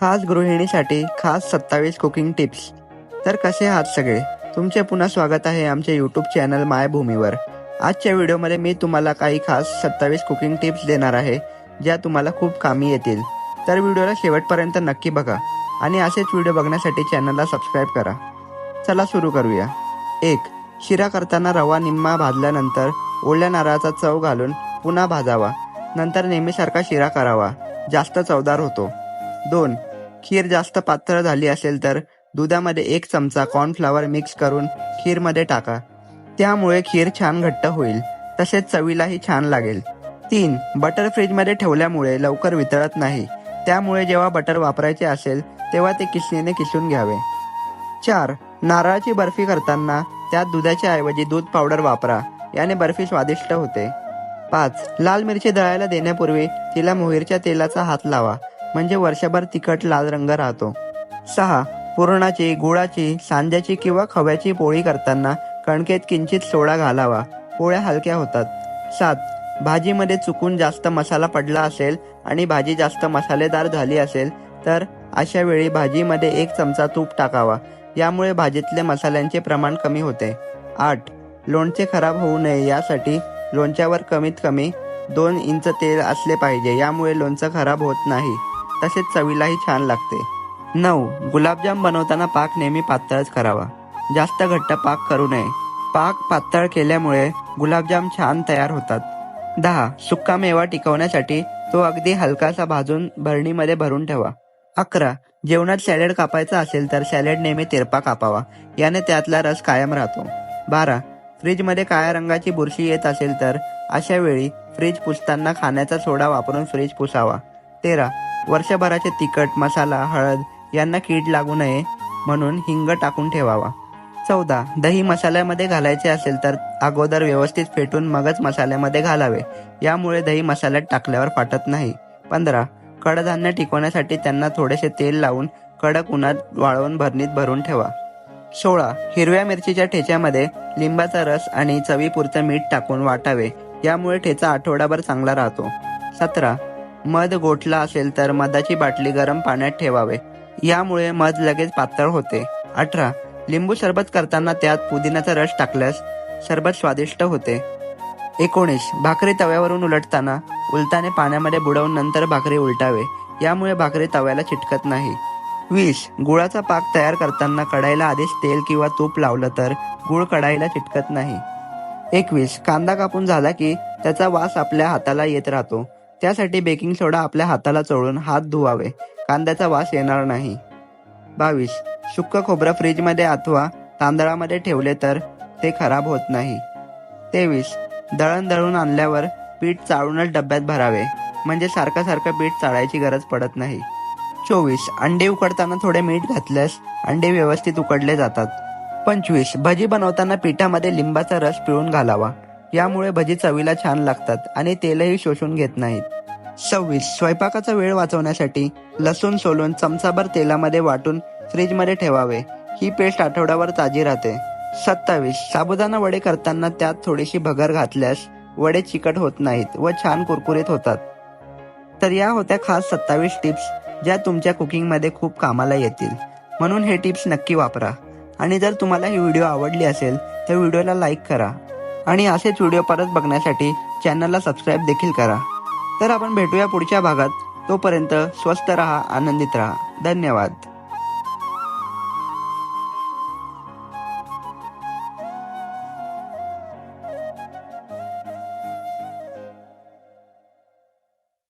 खास गृहिणीसाठी खास सत्तावीस कुकिंग टिप्स. तर कसे आहात सगळे? तुमचे पुन्हा स्वागत आहे आमच्या यूट्यूब चॅनल मायभूमीवर. आजच्या व्हिडिओमध्ये मी तुम्हाला काही खास सत्तावीस कुकिंग टिप्स देणार आहे ज्या तुम्हाला खूप कामी येतील. तर व्हिडिओला शेवटपर्यंत नक्की बघा आणि असेच व्हिडिओ बघण्यासाठी चॅनलला सबस्क्राईब करा. चला सुरू करूया. एक शिरा करताना रवा निम्मा भाजल्यानंतर ओल्या नारळाचा चव घालून पुन्हा भाजावा. नंतर नेहमीसारखा शिरा करावा. जास्त चवदार होतो. दोन खीर जास्त पातळ झाली असेल तर दुधामध्ये एक चमचा कॉर्नफ्लॉवर मिक्स करून खीरमध्ये टाका. त्यामुळे खीर छान घट्ट होईल. तसेच चवीलाही छान लागेल. तीन बटर फ्रीजमध्ये ठेवल्यामुळे लवकर वितळत नाही. त्यामुळे जेव्हा बटर वापरायचे असेल तेव्हा ते किसणीने किसून घ्यावे. चार नारळाची बर्फी करताना त्यात दुधाच्या ऐवजी दूध पावडर वापरा. याने बर्फी स्वादिष्ट होते. पाच लाल मिरची दळायला देण्यापूर्वी तिला मोहरीच्या तेलाचा हात लावा. म्हणजे वर्षभर तिखट लाल रंग राहतो. सहा पुरणाची गुळाची सांज्याची किंवा खव्याची पोळी करताना कणकेत किंचित सोडा घालावा. पोळ्या हलक्या होतात. सात भाजीमध्ये चुकून जास्त मसाला पडला असेल आणि भाजी जास्त मसालेदार झाली असेल तर अशा वेळी भाजीमध्ये एक चमचा तूप टाकावा. यामुळे भाजीतले मसाल्यांचे प्रमाण कमी होते. आठ लोणचे खराब होऊ नये यासाठी लोणच्यावर कमीत कमी दोन इंच तेल असले पाहिजे. यामुळे लोणचं खराब होत नाही. तसेच चवीलाही छान लागते. नऊ. गुलाबजाम बनवताना पाक नेहमी पातळच करावा. जास्त घट्ट पाक करू नये. पाक पातळ केल्यामुळे गुलाबजाम छान तयार होतात. दहा. सुक्का मेवा टिकवण्यासाठी तो अगदी हलकासा भाजून भरणीमध्ये भरून ठेवा. अकरा. जेवणात सॅलेड कापायचा असेल तर सॅलेड नेहमी तिरपा कापावा. याने त्यातला रस कायम राहतो. बारा. फ्रीजमध्ये काळ्या रंगाची बुरशी येत असेल तर अशा वेळी फ्रीज पुसताना खाण्याचा सोडा वापरून फ्रीज पुसावा. तेरा. वर्षभराचे तिखट मसाला हळद यांना कीड लागू नये म्हणून हिंग टाकून ठेवावा. चौदा. दही मसाल्यामध्ये घालायचे असेल तर अगोदर व्यवस्थित फेटून मगच मसाल्यामध्ये घालावे. यामुळे दही मसाल्यात टाकल्यावर फाटत नाही. पंधरा. कडधान्य टिकवण्यासाठी त्यांना थोडेसे तेल लावून कडक उन्हात वाळवून भरणीत भरून ठेवा. सोळा. हिरव्या मिरचीच्या ठेच्यामध्ये लिंबाचा रस आणि चवीपुरतं मीठ टाकून वाटावे. यामुळे ठेचा आठवडाभर चांगला राहतो. सतरा. मध गोठला असेल तर मधाची बाटली गरम पाण्यात ठेवावे. यामुळे मध लगेच पातळ होते. अठरा. लिंबू सरबत करताना त्यात पुदिन्याचा रस टाकल्यास सरबत स्वादिष्ट होते. एकोणीस. भाकरी तव्यावरून उलटताना उलटाने पाण्यामध्ये बुडवून नंतर भाकरी उलटावे. यामुळे भाकरी तव्याला चिटकत नाही. वीस. गुळाचा पाक तयार करताना कढाईला आधीच तेल किंवा तूप लावलं तर गुळ कढाईला चिटकत नाही. एकवीस. कांदा कापून झाला की त्याचा वास आपल्या हाताला येत राहतो. त्यासाठी बेकिंग सोडा आपल्या हाताला चोळून हात धुवावे. कांद्याचा वास येणार नाही. बावीस. सुक्क खोबरं फ्रीजमध्ये अथवा तांदळामध्ये ठेवले तर ते खराब होत नाही. तेवीस. दळण दळून आणल्यावर पीठ चाळूनच डब्यात भरावे म्हणजे सारखं सारखं पीठ चाळायची गरज पडत नाही. चोवीस. अंडे उकडताना थोडे मीठ घातल्यास अंडे व्यवस्थित उकडले जातात. पंचवीस. भजी बनवताना पिठामध्ये लिंबाचा रस पिळून घालावा. यामुळे भजी चवीला छान लागतात आणि तेलही शोषून घेत नाहीत. सव्वीस स्वयंपाकाचा वेळ वाचवण्यासाठी लसूण सोलून चमचाभर तेलामध्ये वाटून फ्रीजमध्ये ठेवावे. ही पेस्ट आठवड्यावर ताजी राहते. सत्तावीस साबुदाणा वडे करताना त्यात थोडीशी भगर घातल्यास वडे चिकट होत नाहीत व छान कुरकुरीत होतात. तर या होत्या खास सत्तावीस टिप्स ज्या तुमच्या कुकिंगमध्ये खूप कामाला येतील. म्हणून हे टिप्स नक्की वापरा. आणि जर तुम्हाला ही व्हिडिओ आवडली असेल तर व्हिडिओला लाईक करा. आणि असेच व्हिडिओ परत बघण्यासाठी चॅनलला सबस्क्राईब देखील करा. तर आपण भेटूया पुढच्या भागात. तोपर्यंत स्वस्त रहा आनंदित रहा. धन्यवाद.